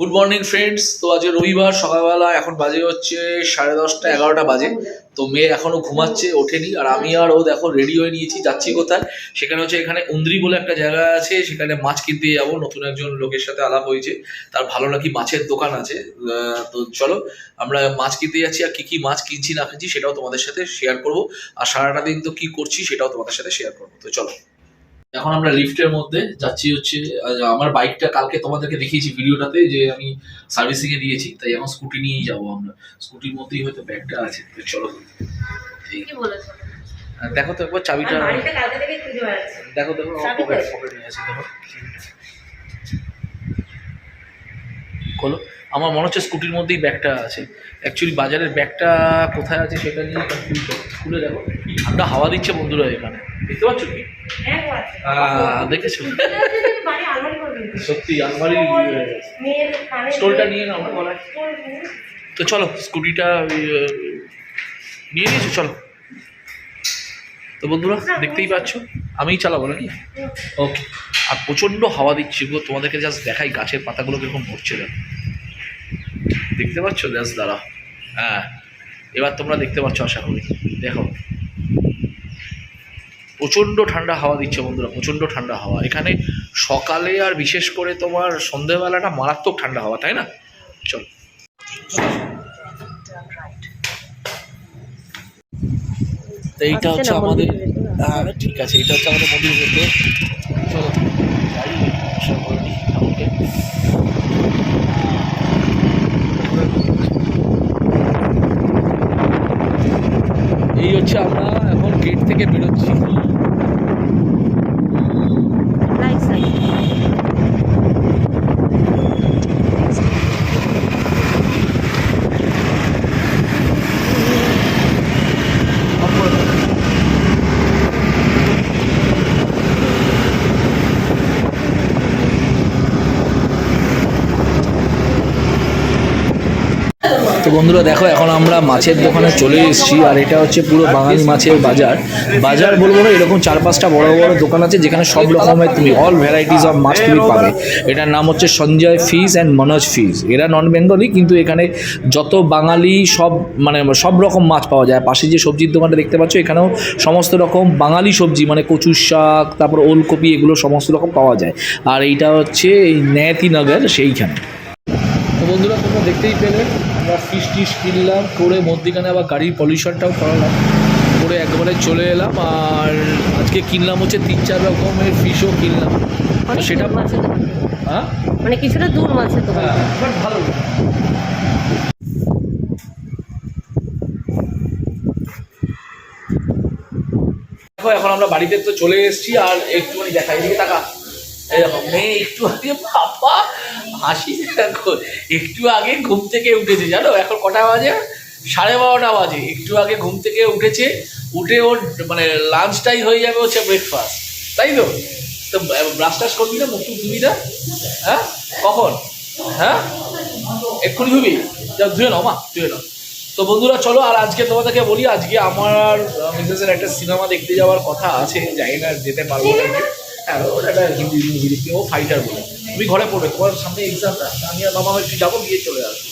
Good morning friends তো আজ রবিবার, সকালবেলা এখন বাজে হচ্ছে সাড়ে দশটা, এগারোটা বাজে। তো মেয়ে এখনও ঘুমাচ্ছে, ওঠেনি। আর আমি আর ও দেখো রেডি হয়ে নিয়েছি, যাচ্ছি কোথায়? সেখানে হচ্ছে এখানে উন্দ্রি বলে একটা জায়গা আছে, সেখানে মাছ কিনতে যাব। নতুন একজন লোকের সাথে আলাপ হয়েছে। তার ভালো নাকি মাছের দোকান আছে। তো চলো, আমরা মাছ কিনতে যাচ্ছি আর কি কি মাছ কিনছি না কিনছি সেটাও তোমাদের সাথে শেয়ার করব। আর সারাটা দিন তো কি করছি সেটাও তোমাদের সাথে শেয়ার করব। তো চলো। এখন আমরা লিফটের মধ্যে যাচ্ছি হচ্ছে আমার বাইকটা কালকে তোমাদেরকে দেখিয়েছি ভিডিওটাতে যে আমি সার্ভিসিং এ দিয়েছি তাই এখন স্কুটি নিয়েই যাব আমরা। স্কুটির মধ্যেই হয়তো ব্যাগটা আছে চলো। দেখো তো একবার চাবিটা দেখো দেখো? পকেটে আছে দেখো। খোলো। আমার মনে হচ্ছে স্কুটির মধ্যেই ব্যাগটা আছে। অ্যাকচুয়ালি বাজারের ব্যাগটা কোথায় আছে সেটা নিয়ে। খুলে দেখো। ঠান্ডা হাওয়া দিচ্ছে বন্ধুরা এখানে। দেখতে পাচ্ছ কি? হ্যাঁ দেখেছ। সত্যি আলমারি স্টোলটা নিয়ে নাও তো চলো স্কুটিটা নিয়ে নিয়েছো? চলো। তো বন্ধুরা দেখতেই পাচ্ছ? আমিই চালাবো নাকি? ওকে আর প্রচণ্ড হাওয়া দিচ্ছে গো। তোমাদেরকে জাস্ট দেখাই গাছের পাতাগুলো কীরকম পড়ছে দেখো। দেখতে পাচ্ছ জাস্ট দাঁড়া হ্যাঁ এবার তোমরা দেখতে পাচ্ছ আশা করি। দেখো। প্রচণ্ড ঠান্ডা হাওয়া দিচ্ছে বন্ধুরা প্রচণ্ড ঠান্ডা হাওয়া। এখানে সকালে আর বিশেষ করে তোমার সন্ধেবেলাটা মারাত্মক ঠান্ডা হাওয়া তাই না? চল। তো এইটা হচ্ছে আমাদের হ্যাঁ ঠিক আছে এটা হচ্ছে আমাদের মন্দির ভেতর। চলো যাই আশা করি এই হচ্ছে আমরা এখন গেট থেকে বেরোচ্ছি। বন্ধুরা দেখো এখন আমরা মাছের দোকানে চলে এসেছি আর এটা হচ্ছে পুরো বাঙালি মাছের বাজার। বাজার বলব না এরকম চার পাঁচটা বড় বড় দোকান আছে যেখানে সব রকমের তুমি অল ভ্যারাইটিস অফ মাছ তুমি পাবে। এটার নাম হচ্ছে Sanjay fish and Manoj fish এরা নন বেঙ্গলি কিন্তু এখানে যত বাঙালি সব মানে সব রকম মাছ পাওয়া যায়। পাশে যে সবজির দোকানটা দেখতে পাচ্ছ এখানেও সমস্ত রকম বাঙালি সবজি মানে কচু শাক তারপর ওলকপি এগুলো সমস্ত রকম পাওয়া যায়। আর এইটা হচ্ছে এই ন্যায়তিনগর সেইখানে। বন্ধুরা তোমরা দেখতেই পেলে আমরা ফিস টিস কিনলাম করে মধ্যিখানে আবার গাড়ির পলিউশনটাও করালাম। করে একবারে চলে এলাম আর আজকে কিনলাম হচ্ছে তিন চার রকমের ফিশও কিনলাম। সেটা হ্যাঁ? মানে কিছুটা দূর মাছের তো হ্যাঁ ভালো। দেখো এখন আমরা বাড়িতে তো চলে এসেছি আর একটুখানি দেখা এদিকে টাকা মেয়ে একটু আগে বাবা হাসি দেখো একটু আগে ঘুম থেকে উঠেছে, জানো? এখন কটা বাজে? সাড়ে বারোটা বাজে। একটু আগে ঘুম থেকে উঠেছে, উঠে ওর মানে লাঞ্চটাই হয়ে যাবে হচ্ছে ব্রেকফাস্ট তাই তো? তো ব্রাশ টাশ করবি না মুখ ধুবি না? হ্যাঁ? কখন? হ্যাঁ? এক্ষুনি ধুবি? যা ধুয়ে নাও, মা, ধুয়ে নাও। তো বন্ধুরা, চলো, আর আজকে তোমাদেরকে বলি, আজকে আমার মিসেসের একটা সিনেমা দেখতে যাওয়ার কথা আছে, জানি না যেতে পারব না। হ্যাঁ ওটা একটা হিন্দি দেখতে, ও ফাইটার বলে। তুমি ঘরে পড়বে, তোমার সামনে এক্সামটা আমি আর মামা একটু যাব, গিয়ে চলে আসব।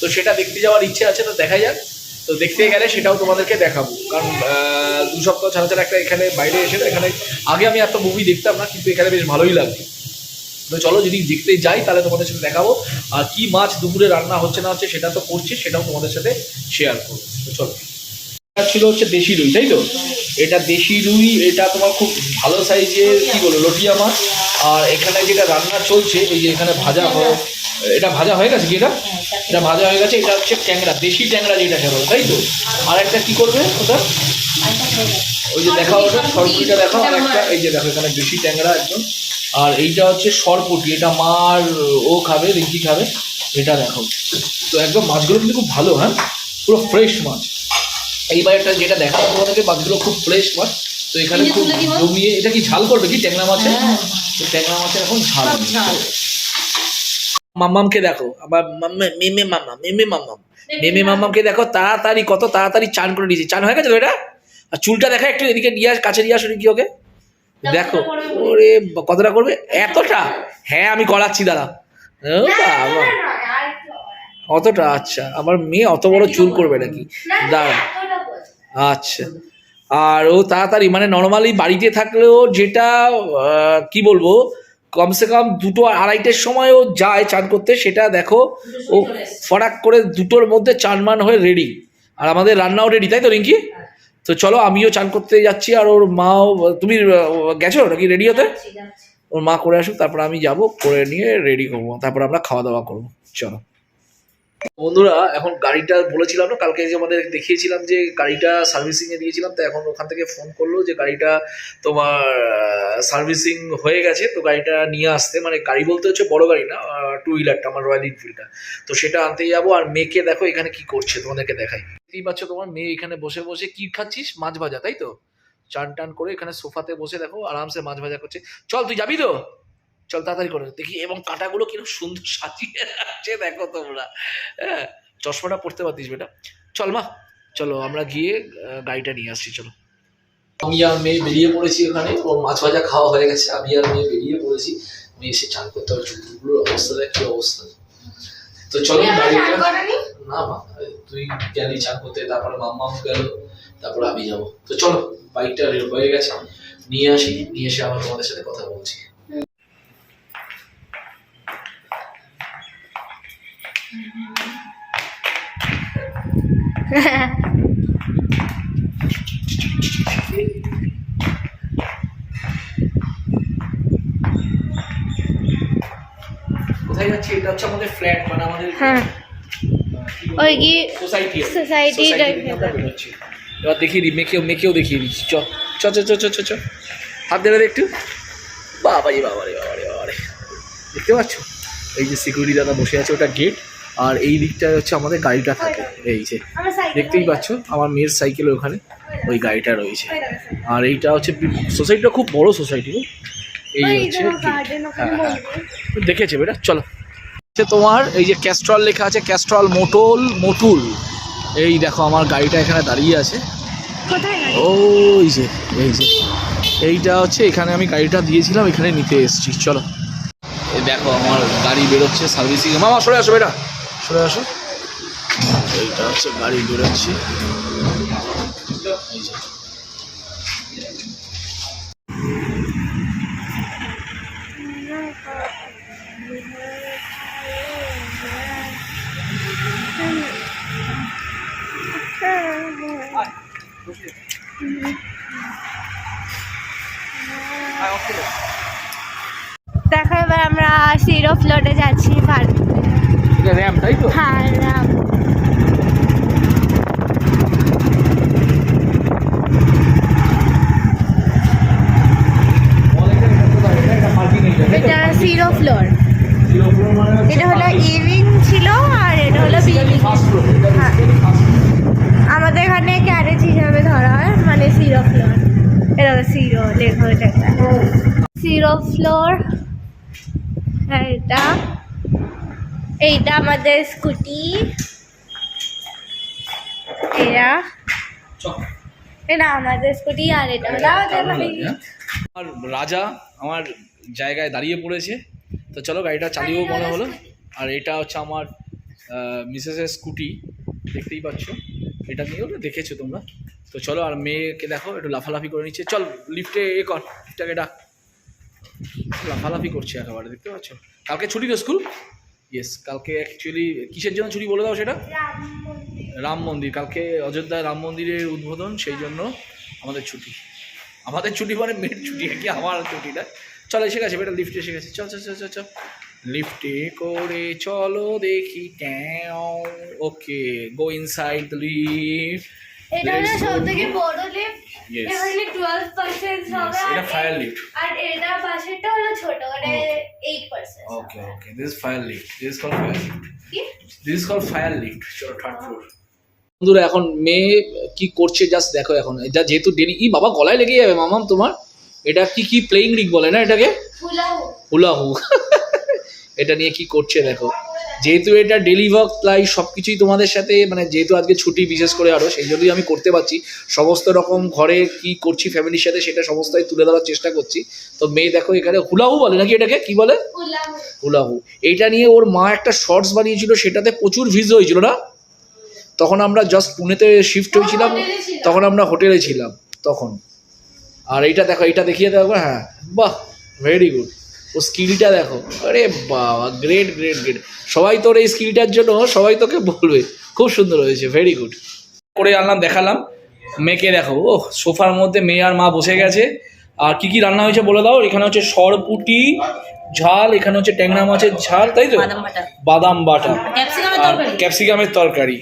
তো সেটা দেখতে যাওয়ার ইচ্ছে আছে, তো দেখা যাক। তো দেখতে গেলে সেটাও তোমাদেরকে দেখাবো। কারণ দু সপ্তাহ ছাড়া ছাড়া একটা এখানে বাইরে এসে এখানে আগে আমি এত মুভি দেখতাম না, কিন্তু এখানে বেশ ভালোই লাগবে তো চলো, যদি দেখতে যাই, তাহলে তোমাদের সাথে দেখাবো। আর কি মাছ দুপুরে রান্না হচ্ছে না হচ্ছে, সেটা তো করছি, সেটাও তোমাদের সাথে শেয়ার করব। তো চলো। ছিল হচ্ছে দেশি রুই, তাই তো? এটা দেশি রুই, এটা তোমার খুব ভালো সাইজের, কি বলো লটিয়া মাছ। আর এখানে যেটা রান্না চলছে, এই যে এখানে ভাজা হয় এটা ভাজা হয়ে গেছে কি এটা? এটা ভাজা হয়ে গেছে, এটা হচ্ছে ট্যাংরা, দেশি ট্যাংরা যেটাকে বলো, তাই তো? আর একটা কি করবে ওটা? ওই যে দেখা ওটা সরপুরিটা দেখো আর একটা, এই যে দেখো এখানে দেশি ট্যাংরা একদম। আর এইটা হচ্ছে সরপুটি, এটা মার, ও খাবে, রিঙ্কি খাবে, এটা দেখো। তো একদম মাছগুলো কিন্তু খুব ভালো হ্যাঁ? পুরো ফ্রেশ মাছ। এইবার একটা যেটা দেখাবো তোমাদেরকে মাছগুলো খুব ফ্রেশ মাছ তো এখানে খুব জমিয়ে এটা কি ঝাল করবে কি ট্যাংরা মাছে হ্যাঁ। তো ট্যাংরা মাছের এখন ঝাল। মাম্মামকে দেখো আবার মাম্মা মেমে মাম্মা মেমে মাম্মাম। মেমে মাম্মামকে দেখো তাড়াতাড়ি কত তাড়াতাড়ি চান করে নিয়েছে। চান হয়ে গেছে তো এটা? আর চুলটা দেখা একটু এদিকে নিয়ে আস কাছে নিয়ে আসো কি ওকে। দেখো। ওরে কতটা করবে? এতটা? হ্যাঁ আমি করাচ্ছি দাদা। অতটা আচ্ছা আমার মেয়ে অত বড় চুল করবে নাকি? দাঁড়া আচ্ছা। আর ও তাড়াতাড়ি মানে নর্মালি বাড়িতে থাকলেও যেটা কি বলব কমসে কম দুটো আড়াইটের সময় ও যায় চান করতে সেটা দেখো ও ফটাক করে দুটোর মধ্যে চান মান হয়ে রেডি আর আমাদের রান্নাও রেডি তাই তো রিঙ্কি? তো চলো আমিও চান করতে যাচ্ছি আর ওর মাও তুমি গেছো নাকি রেডি হতে? ওর মা করে আসুক তারপর আমি যাব করে নিয়ে রেডি করব তারপর আমরা খাওয়া দাওয়া করব চলো। বন্ধুরা, এখন গাড়িটা বলেছিলাম না, কালকে যে আমাদের দেখিয়েছিলাম যে গাড়িটা সার্ভিসিং এ দিয়েছিলাম, তো এখন ওখান থেকে ফোন করল যে গাড়িটা তোমার সার্ভিসিং হয়ে গেছে, তো গাড়িটা নিয়ে আসতে মানে গাড়ি বলতে হচ্ছে বড় গাড়ি না টু হুইলারটা আমার রয়্যাল এনফিল্ডটা তো সেটা আনতে যাব, আর মেয়েকে দেখো এখানে কি করছে, তোমাদেরকে দেখাই। দেখতেই পাচ্ছ তোমার মেয়ে এখানে বসে বসে কি খাচ্ছিস? মাছ ভাজা, তাই তো? চান টান করে এখানে সোফাতে বসে দেখো, আরামসে মাছ ভাজা করছে। চল, তুই যাবি তো? চল তাড়াতাড়ি করে দেখি এবং কাঁটাগুলো কীরকম সুন্দর সাজিয়ে রাখছে দেখো তোমরা। হ্যাঁ চশমাটা পড়তে পারতিস বেটা। চল মা চলো আমরা গিয়ে গাড়িটা নিয়ে আসছি চলো। আমি আর মেয়ে বেরিয়ে পড়েছি ওখানে ওর মাছ ভাজা খাওয়া হয়ে গেছে আমি আর মেয়ে বেরিয়ে পড়েছি। মেয়ে এসে চান করতে হবে চুলগুলোর অবস্থা দেখ কি অবস্থা। তো চলো গাড়িটা না মা তুই গেলি চান করতে তারপরে মাম্মা গেল তারপরে আমি যাব। তো চলো বাইকটা হয়ে গেছে নিয়ে আসি নিয়ে এসে আবার তোমাদের সাথে কথা বলছি। কোথায় যাচ্ছি? এটা হচ্ছে আমাদের ফ্ল্যাট মানে আমাদের হ্যাঁ। ওই সোসাইটি এবার দেখিয়ে দিচ্ছি। চ চ চ চ চ চ। চ হাত দেবে একটু। বাবা রে বাবা রে বাবা রে বাবা রে দেখতে পাচ্ছ? এই যে সিকিউরিটি দাদা বসে আছে ওটা গেট আর এই দিকটায় হচ্ছে আমাদের গাড়িটা থাকে। এই যে দেখতেই পাচ্ছ আমার মেয়ের সাইকেল ওখানে ওই গাড়িটা রয়েছে। আর এইটা হচ্ছে সোসাইটিটা খুব বড় সোসাইটি এই হচ্ছে হ্যাঁ, হ্যাঁ। দেখেছে বেটা? চলো। হচ্ছে তোমার এই যে ক্যাস্ট্রল লেখা আছে ক্যাস্ট্রল মোটল মোটুল। এই দেখো আমার গাড়িটা এখানে দাঁড়িয়ে আছে। ওই যে এই যে। এইটা হচ্ছে এখানে আমি গাড়িটা দিয়েছিলাম এখানে নিতে এসেছি। চলো। এই দেখো আমার গাড়ি বেরোচ্ছে সার্ভিসিং মামা সরে আসো বেটা। সরে আসো এইটা হচ্ছে গাড়ি যে। দেখো এবার আমরা সিরো ফ্লোটে যাচ্ছি পার্ক এটা র্যাম তাই তো? হ্যাঁ রাম। এটা জিরো ফ্লোর এটা হলো ইভিং ছিল আর এটা হলো বিল্ডিং হ্যাঁ। আমাদের এখানে ক্যারেজ হিসাবে ধরা হয় মানে জিরো ফ্লোর এটা হলো জিরো লেখা হয়েছে একটা। জিরো ফ্লোর এটা। এইটা আমাদের স্কুটি। এটা এটা আমাদের স্কুটি আর এটা হলো আমাদের বাড়ি। আমার রাজা আমার জায়গায় দাঁড়িয়ে পড়েছে। তো চলো গাড়িটা চালিয়েও মনে হলো। আর এটা হচ্ছে আমার মিসেসের স্কুটি। দেখতেই পাচ্ছ। এটা নিয়েও তো দেখেছ তোমরা। তো চলো আর মেয়েকে দেখো একটু লাফালাফি করে নিচ্ছে। চল লিফটে এ কর। লিফটাকে ডাক। লাফালাফি করছে একেবারে দেখতে পাচ্ছ? কালকে ছুটি তো স্কুল। ইয়েস কালকে অ্যাকচুয়ালি কিসের জন্য ছুটি বলে দাও সেটা? রাম মন্দির। কালকে অযোধ্যায় রাম মন্দিরের উদ্বোধন, সেই জন্য আমাদের ছুটি। আমাদের ছুটি মানে মেয়ের ছুটি কি আমার ছুটি না। চল, এসে গেছে বেটা লিফটে এসে গেছে। চল চল চল চল চল। লিফটে করে চলো দেখি। Okay go inside the lift এটা হলো Let's সব go. থেকে বড় লিফট এখানে টুয়েলভ পার্সেন্ট হবে এটা ফায়ার লিফট আর এটা পাশেরটা হলো ছোট মানে eight percent okay okay this fire lift this call fire lift this call fire lift চলো থার্ড ফ্লোর বন্ধুরা এখন মেয়ে কি করছে জাস্ট দেখো এখন। এটা যেহেতু ডেলি ই বাবা গলায় লেগে যাবে মামাম তোমার। এটা কি কি প্লেইং রিগ বলে না এটাকে? ফুলাও হুলা এটা নিয়ে কি করছে দেখো। যেহেতু এটা ডেলি ওয়ার্ক তাই সব কিছুই তোমাদের সাথে মানে যেহেতু আজকে ছুটি বিশেষ করে আরও সেই জন্যই আমি করতে পারছি। সমস্ত রকম ঘরে কি করছি ফ্যামিলির সাথে সেটা সমস্তই তুলে ধরার চেষ্টা করছি। তো মেয়ে দেখো এখানে হুলাহু বলে নাকি এটাকে? কি বলে? হুলাহু। এইটা নিয়ে ওর মা একটা শর্টস বানিয়েছিল সেটাতে প্রচুর ভিজ হয়েছিল না? তখন আমরা জাস্ট পুনেতে শিফট হয়েছিলাম তখন আমরা হোটেলে ছিলাম তখন। আর এইটা দেখো এইটা দেখিয়ে দেখো হ্যাঁ। বাহ ভেরি গুড ও স্কিলটা দেখো। আরে বাবা গ্রেট গ্রেট গ্রেট সবাই তোর এই স্কিলটার জন্য সবাই তোকে বলবে। খুব সুন্দর হয়েছে ভেরি গুড করে আনলাম দেখালাম। মেয়েকে দেখো ও সোফার মধ্যে মেয়ে আর মা বসে গেছে। আর কি কি রান্না হয়েছে বলে দাও? এখানে হচ্ছে সরপুটি ঝাল এখানে হচ্ছে ট্যাংরা মাছের ঝাল তাই তো? বাদাম বাটা। আর ক্যাপসিকামের তরকারি?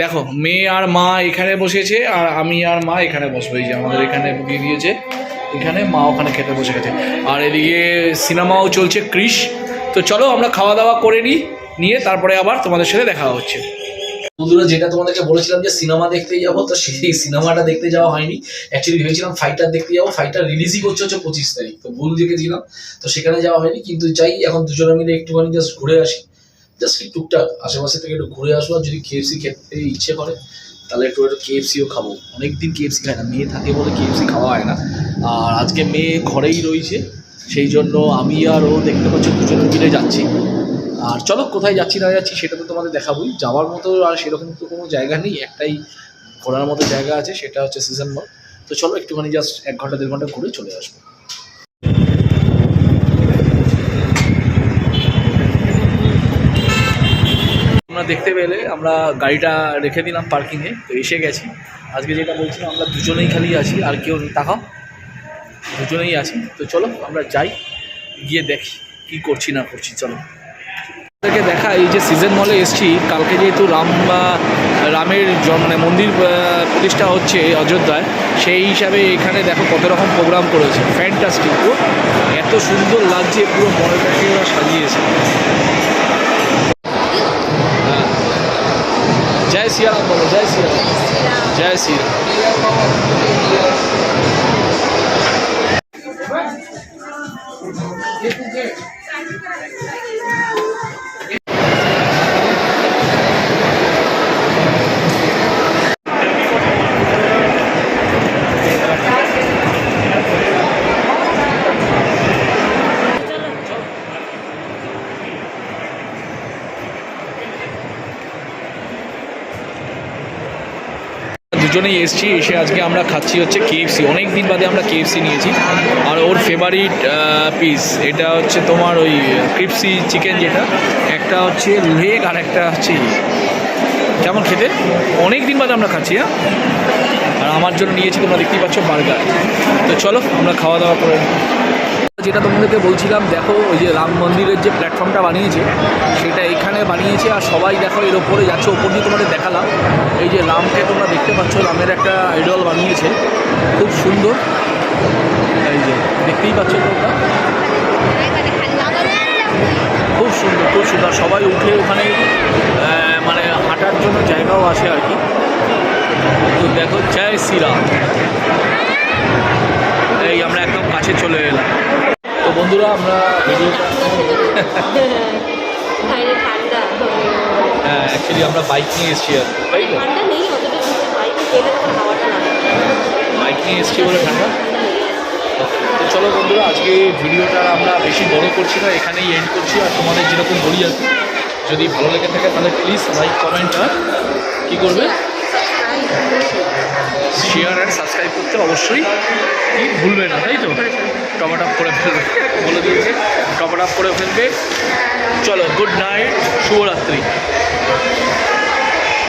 দেখো মেয়ে আর মা এখানে বসেছে আর আমি আর মা এখানে বসবো। এই যে আমাদের এখানে দিয়েছে। এখানে মা ওখানে খেতে বসে গেছে। আর এদিকে সিনেমাও চলছে ক্রিস তো চলো আমরা খাওয়া দাওয়া করে নিই, নিয়ে তারপরে আবার তোমাদের সাথে দেখা হচ্ছে। বন্ধুরা, যেটা তোমাদেরকে বলেছিলাম যে সিনেমা দেখতে যাব, তো সেই সিনেমাটা দেখতে যাওয়া হয়নি। অ্যাকচুয়ালি ভেবেছিলাম ফাইটার দেখতে যাব ফাইটার রিলিজই করছে হচ্ছে পঁচিশ তারিখ, তো ভুল দেখেছিলাম। তো সেখানে যাওয়া হয়নি, কিন্তু যাই, এখন দুজনে মিলে একটুখানি জাস্ট ঘুরে আসি। জাস্ট টুকটাক, আশেপাশে থেকে একটু ঘুরে আসব আর যদি কেএফসি খেতে ইচ্ছে করে। তাহলে একটু একটু কেএফসিও খাব। অনেক অনেকদিন কেএফসি খাই না, মেয়ে থাকে বলে কেএফসি খাওয়া হয় না। আর আজকে মেয়ে ঘরেই রয়েছে, সেই জন্য আমি আর ও দেখতে পাচ্ছি দুজনে মিলে যাচ্ছি। আর চলো, কোথায় যাচ্ছি না যাচ্ছি সেটা তো তোমাদের দেখাবোই। যাওয়ার মতো আর সেরকম তো কোনো জায়গা নেই, একটাই ঘোরার মতো জায়গা আছে, সেটা হচ্ছে সিজন মল। তো চলো, একটুখানি জাস্ট এক ঘণ্টা, দেড় ঘণ্টা ঘুরে চলে আসব। দেখতে পেলে আমরা গাড়িটা রেখে দিলাম পার্কিংয়ে, তো এসে গেছি। আজকে যেটা বলছিলাম, আমরা দুজনেই খালি আছি, আর কেউ তাকাও, দুজনেই আছি। তো চলো, আমরা যাই, গিয়ে দেখি কি করছি না করছি, চলো। আপনাদেরকে দেখা, এই যে সিজন মলে এসছি, কালকে যেহেতু রাম রামের মানে মন্দির প্রতিষ্ঠা হচ্ছে অযোধ্যায়, সেই হিসাবে এখানে দেখো কত রকম প্রোগ্রাম করেছে। ফ্যান্টাস্টিক এত সুন্দর লাগছে, পুরো মলটাকে ওরা সাজিয়েছে। জয় শ্রীরাম বলো জয় শ্রীরাম জয় শ্রীরাম দুজনেই এসছি, এসে আজকে আমরা খাচ্ছি হচ্ছে কেএফসি অনেক দিন বাদে আমরা কেএফসি নিয়েছি। আর ওর ফেভারিট পিস এটা হচ্ছে তোমার ওই ক্রিপসি চিকেন যেটা। একটা হচ্ছে লেগ আর একটা হচ্ছে যেমন কেমন খেতে? অনেক দিন বাদে আমরা খাচ্ছি হ্যাঁ? আর আমার জন্য নিয়েছি, তোমরা দেখতেই পাচ্ছ, বার্গার। তো চলো, আমরা খাওয়া দাওয়া করে। যেটা তোমাদেরকে বলছিলাম, দেখো ওই যে রাম মন্দিরের যে প্ল্যাটফর্মটা বানিয়েছে, সেটা এখানে বানিয়েছে আর সবাই দেখো এর ওপরে যাচ্ছে, ওপর দিয়ে তোমাদের দেখালাম। এই যে রামকে তোমরা দেখতে পাচ্ছ, রামের একটা আইডল বানিয়েছে, খুব সুন্দর। এই যে, দেখতেই পাচ্ছ তোমরা? খুব সুন্দর খুব সুন্দর। সবাই উঠে ওখানে মানে হাঁটার জন্য জায়গাও আছে আর কি। তো দেখো, জয় শ্রীরাম। এই আমরা একদম কাছে চলে বন্ধুরা আমরা বাইরে ঠান্ডা। অ্যাকচুয়ালি আমরা বাইক নিয়ে এসেছি আর কি, তাই তো? বাইক নিয়ে এসেছি বলে ঠান্ডা? তো চলো বন্ধুরা আজকে ভিডিওটা আমরা বেশি বড় করছি না এখানেই এন্ড করছি। আর তোমাদের যেরকম বলি আর যদি ভালো লেগে থাকে তাহলে প্লিজ লাইক কমেন্ট আর কী করবে? শেয়ার অ্যান্ড সাবস্ক্রাইব করতে অবশ্যই ভুলবে না, তাই তো? টপাট আপ করে ফেলবে, বলে দিয়েছে। টপাট আপ করে ফেলবে। চলো গুড নাইট শুভরাত্রি।